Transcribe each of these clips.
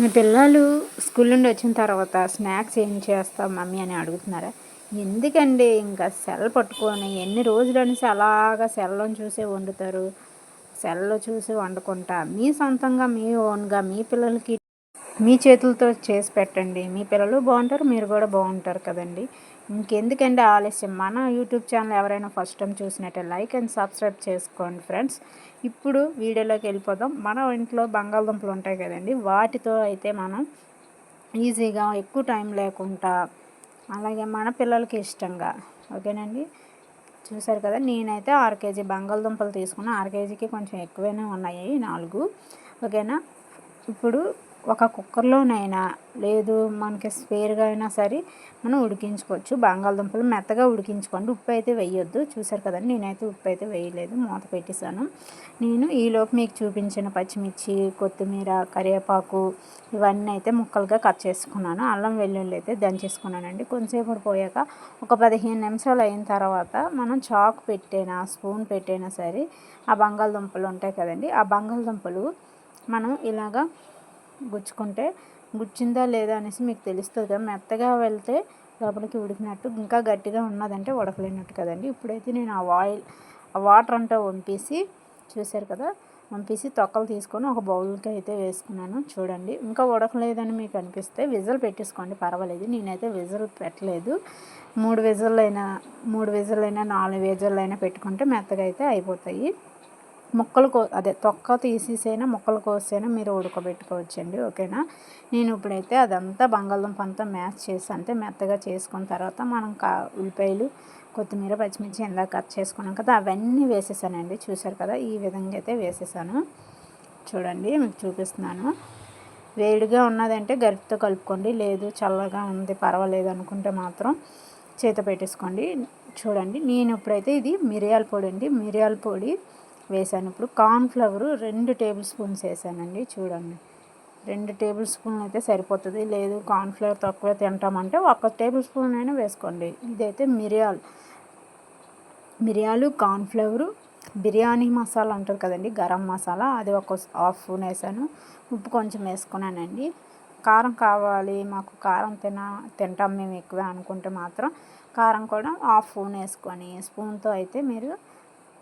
మీ పిల్లలు స్కూల్ నుండి వచ్చిన తర్వాత స్నాక్స్ ఏం చేస్తాం మమ్మీ అని అడుగుతున్నారా? ఎందుకండి ఇంకా సెల్ పట్టుకొని ఎన్ని రోజులు అలాగా సెల్లో చూసే వండుతారు? సెల్లో చూసి వండుకుంటా. మీ సొంతంగా మీ ఓన్గా మీ పిల్లలకి మీ చేతులతో చేసి పెట్టండి. మీ పిల్లలు బాగుంటారు మీరు కూడా బాగుంటారు కదండి. ఇంకెందుకండి ఆలస్యం? మన యూట్యూబ్ ఛానల్ ఎవరైనా ఫస్ట్ టైం చూసినట్టే లైక్ అండ్ సబ్స్క్రైబ్ చేసుకోండి ఫ్రెండ్స్. ఇప్పుడు వీడియోలోకి వెళ్ళిపోదాం. మన ఇంట్లో బంగాళదుంపలు ఉంటాయి కదండి. వాటితో అయితే మనం ఈజీగా ఎక్కువ టైం లేకుండా అలాగే మన పిల్లలకి ఇష్టంగా ఓకేనండి? చూసారు కదా నేనైతే ఆరు కేజీ బంగాళదుంపలు తీసుకున్నాను ఆరు కేజీకి కొంచెం ఎక్కువైనా ఉన్నాయి నాలుగు. ఓకేనా? ఇప్పుడు ఒక కుక్కర్లోనైనా లేదు మనకి స్పేర్గా అయినా సరే మనం ఉడికించుకోవచ్చు. బంగాళదుంపలు మెత్తగా ఉడికించుకోండి. ఉప్పు అయితే వేయొద్దు. చూసారు కదండి నేనైతే ఉప్పు అయితే వేయలేదు. మూత పెట్టేశాను. నేను ఈలోపు మీకు చూపించిన పచ్చిమిర్చి కొత్తిమీర కరివేపాకు ఇవన్నీ అయితే ముక్కలుగా కట్ చేసుకున్నాను. అల్లం వెల్లుల్లి అయితే దంచేసుకున్నానండి. కొంచెంసేపు పోయాక ఒక పదిహేను నిమిషాలు అయిన తర్వాత మనం చాక్ పెట్టైనా స్పూన్ పెట్టైనా సరే ఆ బంగాళదుంపలు ఉంటాయి కదండి ఆ బంగాళదుంపలు మనం ఇలాగా గుచ్చుకుంటే గుచ్చిందా లేదా అనేసి మీకు తెలుస్తుంది కదా. మెత్తగా వెళ్తే లోపలికి ఉడికినట్టు ఇంకా గట్టిగా ఉన్నదంటే ఉడకలేనట్టు కదండి. ఇప్పుడైతే నేను ఆ ఆయిల్ ఆ వాటర్ అంతా వంపేసి చూశారు కదా వంపేసి తొక్కలు తీసుకొని ఒక బౌల్కి అయితే వేసుకున్నాను. చూడండి ఇంకా ఉడకలేదని మీకు అనిపిస్తే విజిల్ పెట్టేసుకోండి పర్వాలేదు. నేనైతే విజిల్ పెట్టలేదు. మూడు విజిల్ అయినా మూడు విజిల్ అయినా నాలుగు విజిల్ అయినా పెట్టుకుంటే మెత్తగా అయితే అయిపోతాయి. ముక్కలు కో అదే తొక్క తీసేసైనా ముక్కలు కోసైనా మీరు ఉడకబెట్టుకోవచ్చండి ఓకేనా? నేను ఇప్పుడైతే అదంతా బంగాళదుంప అంతా మ్యాష్ చేసి అంతే మెత్తగా చేసుకున్న తర్వాత మనం కా ఉల్లిపాయలు కొత్తిమీర పచ్చిమిర్చి ఎంత కట్ చేసుకున్నాం కదా అవన్నీ వేసేసానండి. చూసారు కదా ఈ విధంగా అయితే వేసేసాను. చూడండి మీకు చూపిస్తున్నాను. వేడిగా ఉన్నదంటే గరిటతో కలుపుకోండి లేదు చల్లగా ఉంది పర్వాలేదు అనుకుంటే మాత్రం చేత పెట్టేసుకోండి. చూడండి నేను ఇప్పుడైతే ఇది మిరియాల పొడి అండి. మిరియాల పొడి వేసాను ఇప్పుడు కార్న్ఫ్లవర్ రెండు టేబుల్ స్పూన్స్ వేసానండి చూడండి. రెండు టేబుల్ స్పూన్ అయితే సరిపోతుంది. లేదు కార్న్ఫ్లవర్ తక్కువ తింటామంటే ఒక టేబుల్ స్పూన్ అయినా వేసుకోండి. ఇదైతే మిరియాలు. మిరియాలు కార్న్ఫ్లవరు బిర్యానీ మసాలా ఉంటుంది కదండి గరం మసాలా. అది ఒక హాఫ్ స్పూన్ వేసాను. ఉప్పు కొంచెం వేసుకున్నానండి. కారం కావాలి మాకు కారం తిన తింటాం మేము ఎక్కువ అనుకుంటే మాత్రం కారం కూడా హాఫ్ స్పూన్ వేసుకొని స్పూన్తో అయితే మీరు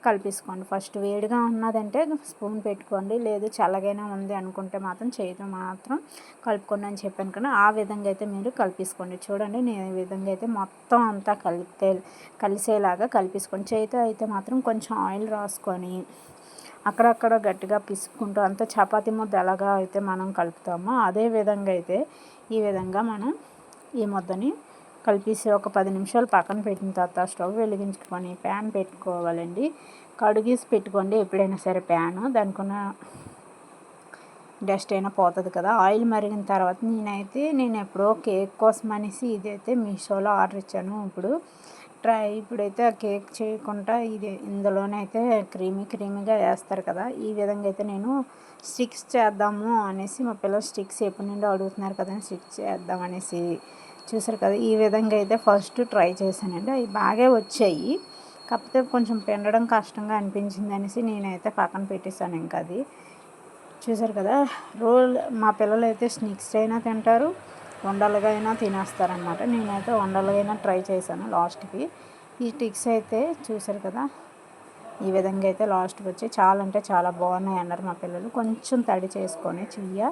కలిపేసుకోండి. ఫస్ట్ వేడిగా ఉన్నదంటే స్పూన్ పెట్టుకోండి. లేదు చల్లగైనా ఉంది అనుకుంటే మాత్రం చేతితో మాత్రం కలుపుకోండి అని చెప్పాను కదా ఆ విధంగా అయితే మీరు కలిపేసుకోండి. చూడండి నేను ఈ విధంగా అయితే మొత్తం అంతా కలిపితే కలిసేలాగా కలిపేసుకోండి. చేతితో అయితే మాత్రం కొంచెం ఆయిల్ రాసుకొని అక్కడక్కడ గట్టిగా పిసుక్కుంటూ అంత చపాతి ముద్ద ఎలాగా అయితే మనం కలుపుతామో అదే విధంగా అయితే ఈ విధంగా మనం ఈ ముద్దని కలిపేసి ఒక పది నిమిషాలు పక్కన పెట్టిన తర్వాత స్టవ్ వెలిగించుకొని ప్యాన్ పెట్టుకోవాలండి. కడుగేసి పెట్టుకోండి ఎప్పుడైనా సరే ప్యాన్. దానికున్న డస్ట్ అయినా పోతుంది కదా. ఆయిల్ మరిగిన తర్వాత నేనైతే నేను ఎప్పుడో కేక్ కోసం అనేసి ఇదైతే మీషోలో ఆర్డర్ ఇచ్చాను. ఇప్పుడు ట్రై ఇప్పుడైతే ఆ కేక్ చేయకుండా ఇది ఇందులోనే అయితే క్రీమీ క్రీమీగా వేస్తారు కదా. ఈ విధంగా అయితే నేను స్టిక్స్ చేద్దాము అనేసి మా పిల్లలు స్టిక్స్ ఎప్పటి నుండో అడుగుతున్నారు కదా స్టిక్స్ చేద్దాం అనేసి చూసారు కదా ఈ విధంగా అయితే ఫస్ట్ ట్రై చేశానండి. అవి బాగా వచ్చాయి. కాకపోతే కొంచెం పిండడం కష్టంగా అనిపించింది అనేసి నేనైతే పక్కన పెట్టేశాను ఇంకా అది. చూసారు కదా రోల్ మా పిల్లలు అయితే స్నిక్స్ అయినా తింటారు వండలుగా అయినా తినేస్తారనమాట నేనైతే వండలుగా అయినా ట్రై చేశాను లాస్ట్కి. ఈ టిక్స్ అయితే చూసారు కదా ఈ విధంగా అయితే లాస్ట్కి వచ్చి చాలా అంటే చాలా బాగున్నాయి అన్నారు మా పిల్లలు. కొంచెం తడి చేసుకొని చెయ్య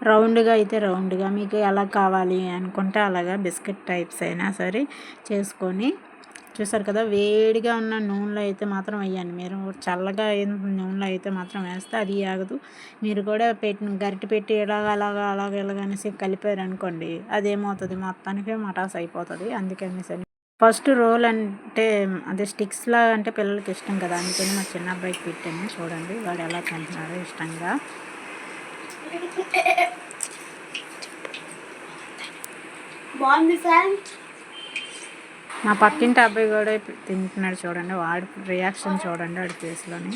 రౌండ్గా అయితే రౌండ్గా మీకు ఎలా కావాలి అనుకుంటే అలాగా బిస్కెట్ టైప్స్ అయినా సరే చేసుకొని చూసారు కదా వేడిగా ఉన్న నూనెలో అయితే మాత్రం వేయండి. మీరు చల్లగా అయిన నూనెలో అయితే మాత్రం వేస్తే అది ఆగదు. మీరు కూడా పెట్టి గరిటె పెట్టి ఇలాగ అలాగా అలాగ ఇలాగనేసి కలిపారు అనుకోండి అదేమవుతుంది మొత్తానికి మటాస్ అయిపోతుంది. అందుకనేసి ఫస్ట్ రోల్ అంటే అదే స్టిక్స్లా అంటే పిల్లలకి ఇష్టం కదా. అందుకని మా చిన్న అబ్బాయికి పెట్టాను. చూడండి వాడు ఎలా తింటున్నారో ఇష్టంగా. బాగుంది సార్. మా పక్కింటి అబ్బాయి కూడా తింటున్నాడు చూడండి వాడి రియాక్షన్ చూడండి వాడి ఫేస్లోని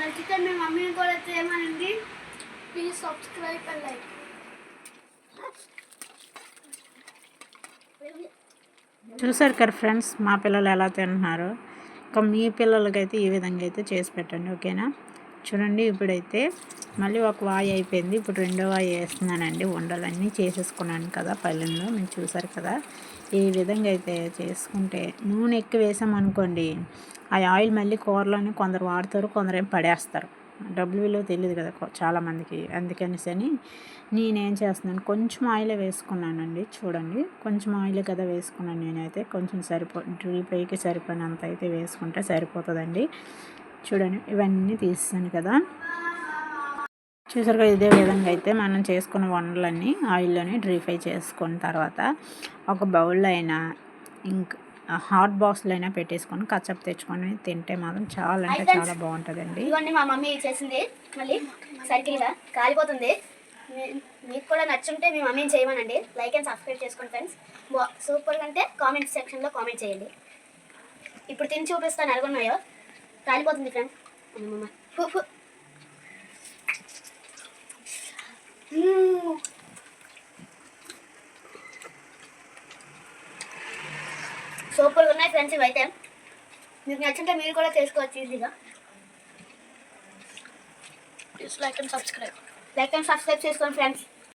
నచ్చితే మీ మమ్మీని కూడా చేయమనండి. Please subscribe and like. చూసారు కదా ఫ్రెండ్స్ మా పిల్లలు ఎలా తింటున్నారు. ఇంకా మీ పిల్లలకైతే ఈ విధంగా అయితే చేసి పెట్టండి ఓకేనా? చూడండి ఇప్పుడైతే మళ్ళీ ఒక వాయి అయిపోయింది. ఇప్పుడు రెండో వాయి వేస్తున్నానండి. ఉండలన్నీ చేసేసుకున్నాను కదా పల్లెల్లో మీరు చూసారు కదా. ఈ విధంగా అయితే చేసుకుంటే నూనె ఎక్కువ వేసామనుకోండి ఆ ఆయిల్ మళ్ళీ కూరలోనే కొందరు వాడతారు కొందరు ఏం పడేస్తారు. డబ్బులు విలువ తెలియదు కదా చాలామందికి. అందుకనేసి అని నేనేం చేస్తున్నాను కొంచెం ఆయిల్ వేసుకున్నానండి చూడండి. కొంచెం ఆయిల్ కదా వేసుకున్నాను నేనైతే. కొంచెం సరిపో డ్రీపైకి సరిపోయినంత అయితే వేసుకుంటే సరిపోతుందండి. చూడండి ఇవన్నీ తీస్తాను కదా. చూసారుగా కదా ఇదే విధంగా అయితే మనం చేసుకున్న వంటలన్నీ ఆయిల్లోనే డ్రీ ఫ్రై చేసుకున్న తర్వాత ఒక బౌల్లో అయినా ఇంక హాట్ బాక్స్లో అయినా పెట్టేసుకొని కచ్చప్ తెచ్చుకొని తింటే మాత్రం చాలా అంటే చాలా బాగుంటుందండి. ఇదిగోండి మా మమ్మీ చేసింది మళ్ళీ సర్కిల్గా కాలిపోతుంది. మీకు కూడా నచ్చుంటే మీ మమ్మీని చేయమనండి. లైక్ అండ్ సబ్స్క్రైబ్ చేసుకోండి ఫ్రెండ్స్ బా సూపర్ అంటే కామెంట్ సెక్షన్లో కామెంట్ చేయండి. ఇప్పుడు తిని చూపిస్తాను ఎలాగున్నాయో కాలిపోతుంది ఫ్రెండ్స్ అమ్మమ్మ. సూపర్గా ఉన్నాయి ఫ్రెండ్స్ ఇవైతే. మీకు నచ్చుంటే మీరు కూడా చేసుకోవచ్చు ఈజీగా. Like and subscribe. Like and subscribe చేసుకోండి ఫ్రెండ్స్.